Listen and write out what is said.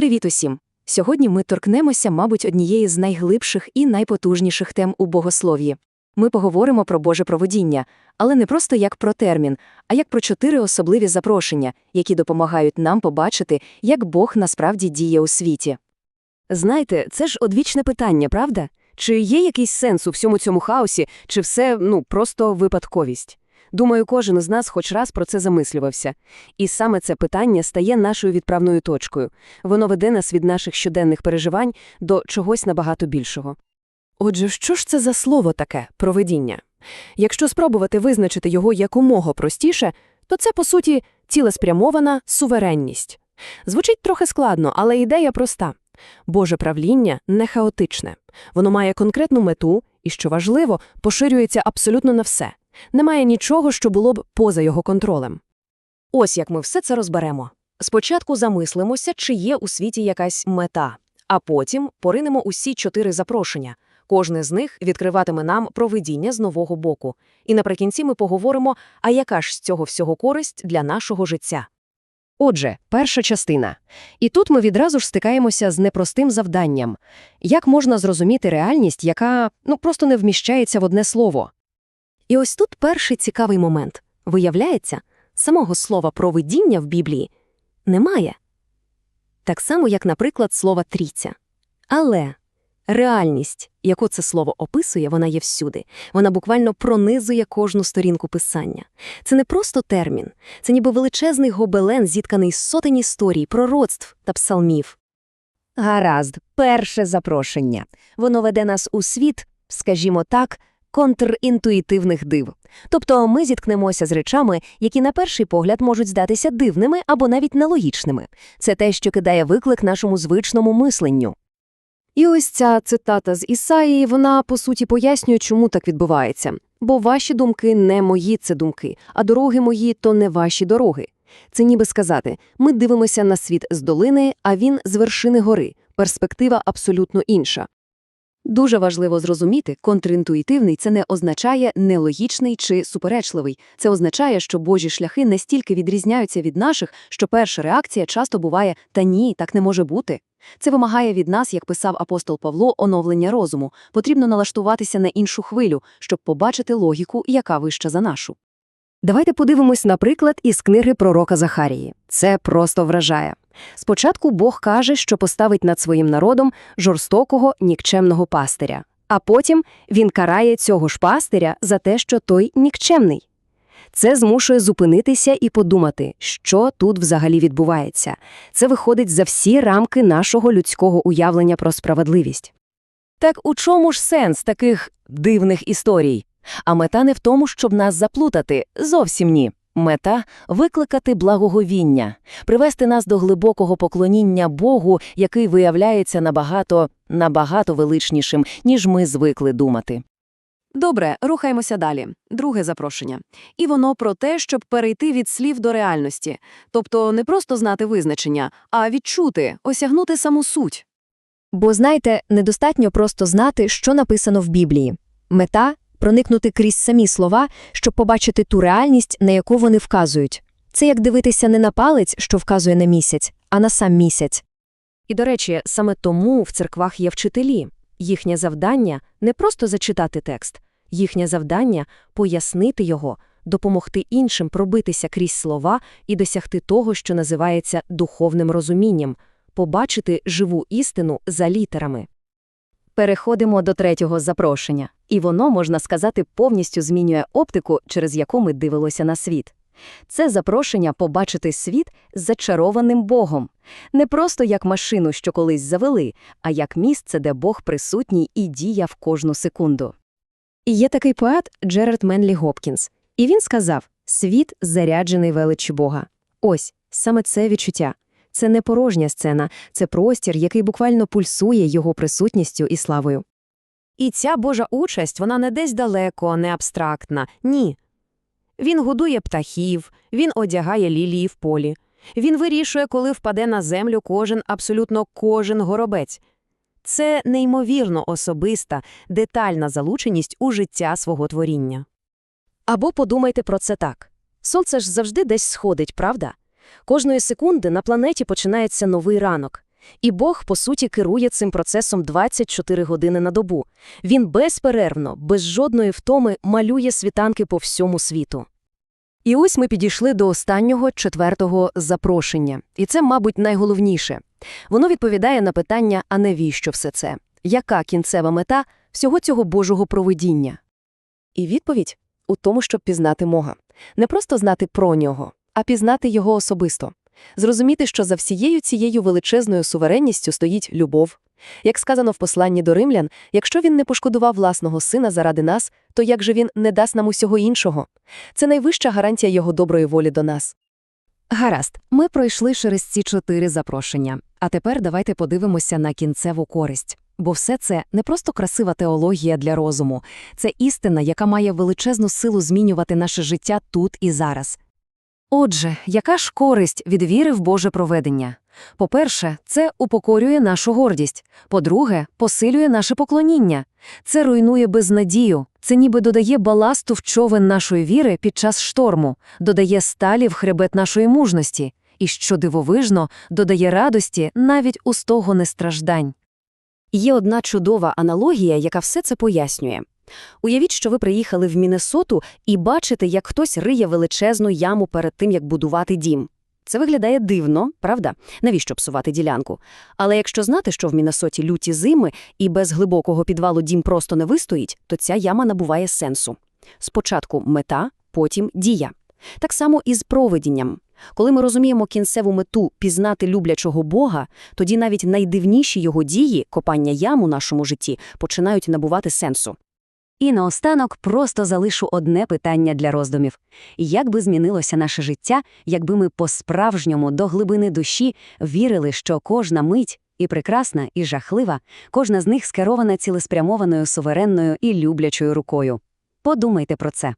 Привіт усім! Сьогодні ми торкнемося, мабуть, однієї з найглибших і найпотужніших тем у богослов'ї. Ми поговоримо про Боже проводіння, але не просто як про термін, а як про чотири особливі запрошення, які допомагають нам побачити, як Бог насправді діє у світі. Знаєте, це ж одвічне питання, правда? Чи є якийсь сенс у всьому цьому хаосі, чи все, ну, просто випадковість? Думаю, кожен із нас хоч раз про це замислювався. І саме це питання стає нашою відправною точкою. Воно веде нас від наших щоденних переживань до чогось набагато більшого. Отже, що ж це за слово таке проведіння? Якщо спробувати визначити його якомога простіше, то це, по суті, цілеспрямована суверенність. Звучить трохи складно, але ідея проста. Боже правління не хаотичне. Воно має конкретну мету і, що важливо, поширюється абсолютно на все. Немає нічого, що було б поза його контролем. Ось як ми все це розберемо. Спочатку замислимося, чи є у світі якась мета, а потім поринемо усі чотири запрошення. Кожне з них відкриватиме нам провидіння з нового боку. І наприкінці ми поговоримо, а яка ж з цього всього користь для нашого життя. Отже, перша частина. І тут ми відразу ж стикаємося з непростим завданням. Як можна зрозуміти реальність, яка ну просто не вміщається в одне слово? І ось тут перший цікавий момент. Виявляється, самого слова «провидіння» в Біблії немає. Так само, як, наприклад, слова «трійця». Але реальність, яку це слово описує, вона є всюди. Вона буквально пронизує кожну сторінку писання. Це не просто термін, це ніби величезний гобелен, зітканий з сотень історій, пророцтв та псалмів. Гаразд, перше запрошення. Воно веде нас у світ, скажімо так, контрінтуїтивних див. Тобто ми зіткнемося з речами, які на перший погляд можуть здатися дивними або навіть нелогічними. Це те, що кидає виклик нашому звичному мисленню. І ось ця цитата з Ісаїї, вона, по суті, пояснює, чому так відбувається. Бо ваші думки не мої це думки, а дороги мої то не ваші дороги. Це ніби сказати, ми дивимося на світ з долини, а він з вершини гори. Перспектива абсолютно інша. Дуже важливо зрозуміти, контрінтуїтивний це не означає нелогічний чи суперечливий. Це означає, що Божі шляхи настільки відрізняються від наших, що перша реакція часто буває «та ні, так не може бути». Це вимагає від нас, як писав апостол Павло, оновлення розуму. Потрібно налаштуватися на іншу хвилю, щоб побачити логіку, яка вища за нашу. Давайте подивимось, наприклад, із книги пророка Захарії. Це просто вражає. Спочатку Бог каже, що поставить над своїм народом жорстокого, нікчемного пастиря, а потім він карає цього ж пастиря за те, що той нікчемний. Це змушує зупинитися і подумати, що тут взагалі відбувається. Це виходить за всі рамки нашого людського уявлення про справедливість. Так у чому ж сенс таких дивних історій? А мета не в тому, щоб нас заплутати, зовсім ні. Мета викликати благоговіння, привести нас до глибокого поклоніння Богу, який виявляється набагато, набагато величнішим, ніж ми звикли думати. Добре, рухаємося далі. Друге запрошення. І воно про те, щоб перейти від слів до реальності. Тобто не просто знати визначення, а відчути, осягнути саму суть. Бо, знаєте, недостатньо просто знати, що написано в Біблії. Мета проникнути крізь самі слова, щоб побачити ту реальність, на яку вони вказують. Це як дивитися не на палець, що вказує на місяць, а на сам місяць. І, до речі, саме тому в церквах є вчителі. Їхнє завдання не просто зачитати текст, їхнє завдання пояснити його, допомогти іншим пробитися крізь слова і досягти того, що називається духовним розумінням, побачити живу істину за літерами. Переходимо до третього запрошення, і воно, можна сказати, повністю змінює оптику, через яку ми дивилися на світ. Це запрошення побачити світ з зачарованим Богом. Не просто як машину, що колись завели, а як місце, де Бог присутній і діяв кожну секунду. І є такий поет Джерард Менлі Гопкінс, і він сказав світ заряджений величі Бога. Ось саме це відчуття. Це не порожня сцена, це простір, який буквально пульсує його присутністю і славою. І ця Божа участь, вона не десь далеко, не абстрактна, ні. Він годує птахів, він одягає лілії в полі. Він вирішує, коли впаде на землю кожен, абсолютно кожен горобець. Це неймовірно особиста, детальна залученість у життя свого творіння. Або подумайте про це так. Сонце ж завжди десь сходить, правда? Кожної секунди на планеті починається новий ранок. І Бог, по суті, керує цим процесом 24 години на добу. Він безперервно, без жодної втоми малює світанки по всьому світу. І ось ми підійшли до останнього, четвертого запрошення. І це, мабуть, найголовніше. Воно відповідає на питання, а навіщо все це? Яка кінцева мета всього цього Божого провидіння? І відповідь у тому, щоб пізнати Мога. Не просто знати про нього, а пізнати його особисто. Зрозуміти, що за всією цією величезною суверенністю стоїть любов. Як сказано в посланні до римлян, якщо він не пошкодував власного сина заради нас, то як же він не дасть нам усього іншого? Це найвища гарантія його доброї волі до нас. Гаразд, ми пройшли через ці чотири запрошення. А тепер давайте подивимося на кінцеву користь. Бо все це не просто красива теологія для розуму, це істина, яка має величезну силу змінювати наше життя тут і зараз. Отже, яка ж користь від віри в Боже проведення? По-перше, це упокорює нашу гордість. По-друге, посилює наше поклоніння. Це руйнує безнадію. Це ніби додає баласту в човен нашої віри під час шторму, додає сталі в хребет нашої мужності. І, що дивовижно, додає радості навіть у стого нестраждань. Є одна чудова аналогія, яка все це пояснює. Уявіть, що ви приїхали в Міннесоту і бачите, як хтось риє величезну яму перед тим, як будувати дім. Це виглядає дивно, правда? Навіщо псувати ділянку? Але якщо знати, що в Міннесоті люті зими і без глибокого підвалу дім просто не вистоїть, то ця яма набуває сенсу. Спочатку мета, потім дія. Так само і з провидінням. Коли ми розуміємо кінцеву мету пізнати люблячого Бога, тоді навіть найдивніші його дії, копання ям у нашому житті, починають набувати сенсу. І наостанок просто залишу одне питання для роздумів. Як би змінилося наше життя, якби ми по-справжньому до глибини душі вірили, що кожна мить і прекрасна, і жахлива, кожна з них скерована цілеспрямованою суверенною і люблячою рукою? Подумайте про це.